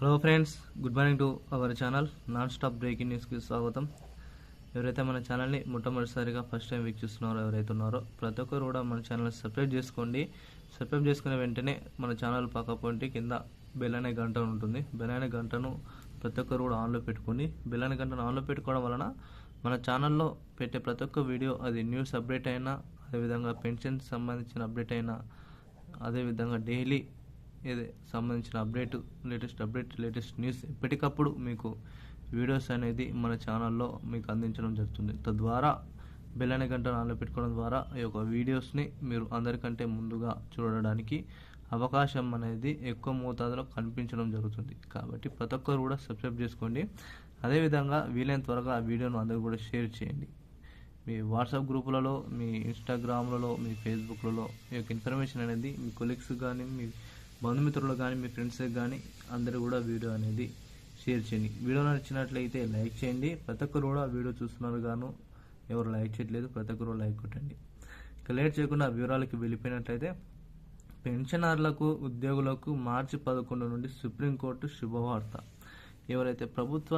Hello friends good morning to our channel non stop breaking న్యూస్కి స్వాగతం. ఎవరైతే మన ఛానల్ని మొట్టమొదటిసారిగా ఫస్ట్ టైం వీక్షిస్తున్నారో ఎవరైతే ఉన్నారో ప్రతి ఒక్కరు కూడా మన ఛానల్ని సబ్స్క్రైబ్ చేసుకోండి. సబ్స్క్రైబ్ చేసుకున్న వెంటనే మన ఛానల్ పక్కపోంటి కింద బెల్ అనే గంట ఉంటుంది. బెల్ అనే గంటను ప్రతి ఒక్కరు కూడా ఆన్లో పెట్టుకుని బెల్ అనే గంటను ఆన్లో పెట్టుకోవడం వలన మన ఛానల్లో పెట్టే ప్రతి ఒక్క వీడియో అది న్యూస్ అప్డేట్ అయినా అదేవిధంగా పెన్షన్ సంబంధించిన అప్డేట్ అయినా అదేవిధంగా డైలీ ఇదే సంబంధించిన update latest update latest news ఎప్పటికప్పుడు మీకు వీడియోస్ అనేది మన ఛానల్లో మీకు అందించడం జరుగుతుంది. తద్వారా బెల్ అనే గంట నాలో పెట్టుకోవడం ద్వారా ఈ యొక్క వీడియోస్ని మీరు అందరికంటే ముందుగా చూడడానికి అవకాశం అనేది ఎక్కువ మోతాదులో కనిపించడం జరుగుతుంది. కాబట్టి ప్రతి ఒక్కరు కూడా సబ్స్క్రైబ్ చేసుకోండి. అదేవిధంగా వీలైన త్వరగా ఆ వీడియోను అందరూ కూడా షేర్ చేయండి. మీ వాట్సాప్ గ్రూపులలో మీ ఇన్స్టాగ్రామ్లలో మీ ఫేస్బుక్లలో ఈ యొక్క ఇన్ఫర్మేషన్ అనేది మీ కొలీగ్స్ కానీ మీ బంధుమిత్రులు కానీ మీ ఫ్రెండ్స్కి కానీ అందరూ కూడా వీడియో అనేది షేర్ చేయండి. వీడియో నచ్చినట్లయితే లైక్ చేయండి. ప్రతి ఒక్కరు కూడా వీడియో చూస్తున్నారు గాను ఎవరు లైక్ చేయట్లేదు ప్రతి ఒక్కరు లైక్ కొట్టండి. ఇక లేట్ చేయకుండా వివరాలకి వెళ్ళిపోయినట్లయితే పెన్షనర్లకు ఉద్యోగులకు మార్చి పదకొండు నుండి సుప్రీంకోర్టు శుభవార్త. ఎవరైతే ప్రభుత్వ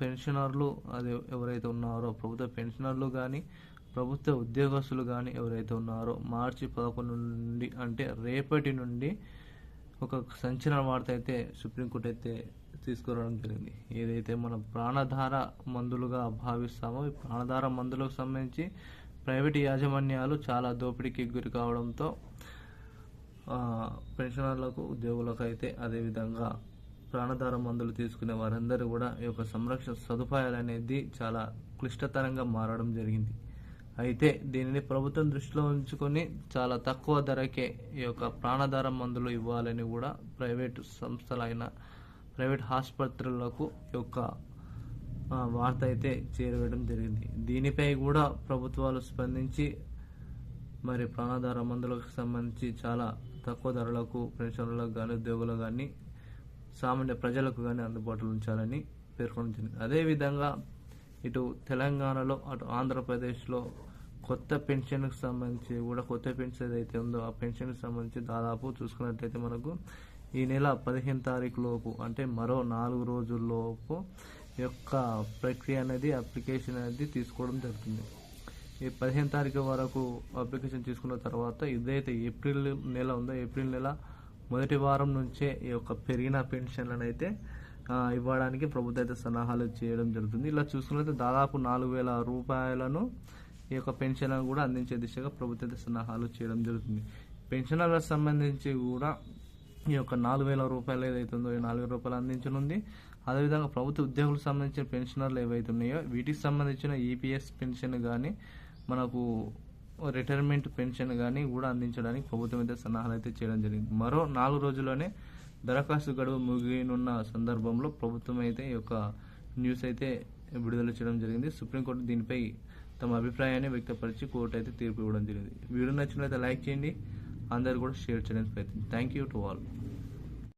పెన్షనర్లు అదే ఎవరైతే ఉన్నారో ప్రభుత్వ పెన్షనర్లు కానీ ప్రభుత్వ ఉద్యోగస్తులు కానీ ఎవరైతే ఉన్నారో మార్చి పదకొండు నుండి అంటే రేపటి నుండి ఒక సంచలన వార్త అయితే సుప్రీంకోర్టు అయితే తీసుకురావడం జరిగింది. ఏదైతే మన ప్రాణధార మందులుగా భావిస్తామో ఈ ప్రాణధార మందులకు సంబంధించి ప్రైవేట్ యాజమాన్యాలు చాలా దోపిడీకి గురి కావడంతో పెన్షనర్లకు ఉద్యోగులకు అయితే అదేవిధంగా ప్రాణధార మందులు తీసుకునే వారందరూ కూడా ఈ యొక్క సంరక్షణ సదుపాయాలు అనేది చాలా క్లిష్టతరంగా మారడం జరిగింది. అయితే దీనిని ప్రభుత్వం దృష్టిలో ఉంచుకొని చాలా తక్కువ ధరకే ఈ యొక్క ప్రాణధార మందులు ఇవ్వాలని కూడా ప్రైవేట్ సంస్థలైన ప్రైవేట్ ఆసుపత్రులకు యొక్క వార్త అయితే చేరవేయడం జరిగింది. దీనిపై కూడా ప్రభుత్వాలు స్పందించి మరి ప్రాణాధార మందులకు సంబంధించి చాలా తక్కువ ధరలకు పెన్షన్లకు కానీ ఉద్యోగులకు కానీ సామాన్య ప్రజలకు కానీ అందుబాటులో ఉంచాలని పేర్కొంటుంది అదేవిధంగా ఇటు తెలంగాణలో అటు ఆంధ్రప్రదేశ్లో కొత్త పెన్షన్కి సంబంధించి కూడా కొత్త పెన్షన్ ఏదైతే ఉందో ఆ పెన్షన్కి సంబంధించి దాదాపు చూసుకున్నట్లయితే మనకు ఈ నెల పదిహేను తారీఖు లోపు అంటే మరో నాలుగు రోజుల్లోపు ఈ యొక్క ప్రక్రియ అనేది అప్లికేషన్ అనేది తీసుకోవడం జరుగుతుంది. ఈ పదిహేను తారీఖు వరకు అప్లికేషన్ తీసుకున్న తర్వాత ఇదైతే ఏప్రిల్ నెల ఉందో ఏప్రిల్ నెల మొదటి వారం నుంచే ఈ యొక్క పెరిగిన పెన్షన్లను అయితే ఇవ్వడానికి ప్రభుత్వం అయితే సన్నాహాలు చేయడం జరుగుతుంది. ఇలా చూసుకున్నట్లయితే దాదాపు నాలుగు వేల రూపాయలను ఈ యొక్క పెన్షన్లను కూడా అందించే దిశగా ప్రభుత్వం సన్నాహాలు చేయడం జరుగుతుంది. పెన్షనర్లకు సంబంధించి కూడా ఈ యొక్క నాలుగు వేల రూపాయలు ఏదైతే ఉందో ఈ నాలుగు వేల రూపాయలు అందించనుంది. అదేవిధంగా ప్రభుత్వ ఉద్యోగులకు సంబంధించిన పెన్షనర్లు ఏవైతే ఉన్నాయో వీటికి సంబంధించిన ఈపీఎస్ పెన్షన్ కానీ మనకు రిటైర్మెంట్ పెన్షన్ కానీ కూడా అందించడానికి ప్రభుత్వం అయితే సన్నాహాలు అయితే చేయడం జరిగింది. మరో నాలుగు రోజుల్లోనే దరఖాస్తు గడువు ముగినున్న సందర్భంలో ప్రభుత్వం అయితే ఈ యొక్క న్యూస్ అయితే విడుదల చేయడం జరిగింది. సుప్రీంకోర్టు దీనిపై తమ అభిప్రాయాన్ని వ్యక్తపరిచి కోర్టు అయితే తీర్పు ఇవ్వడం జరిగింది. వీడియో నచ్చినట్లయితే లైక్ చేయండి. అందరు కూడా షేర్ చేయడానికి ప్రయత్నం థ్యాంక్ యూ టు ఆల్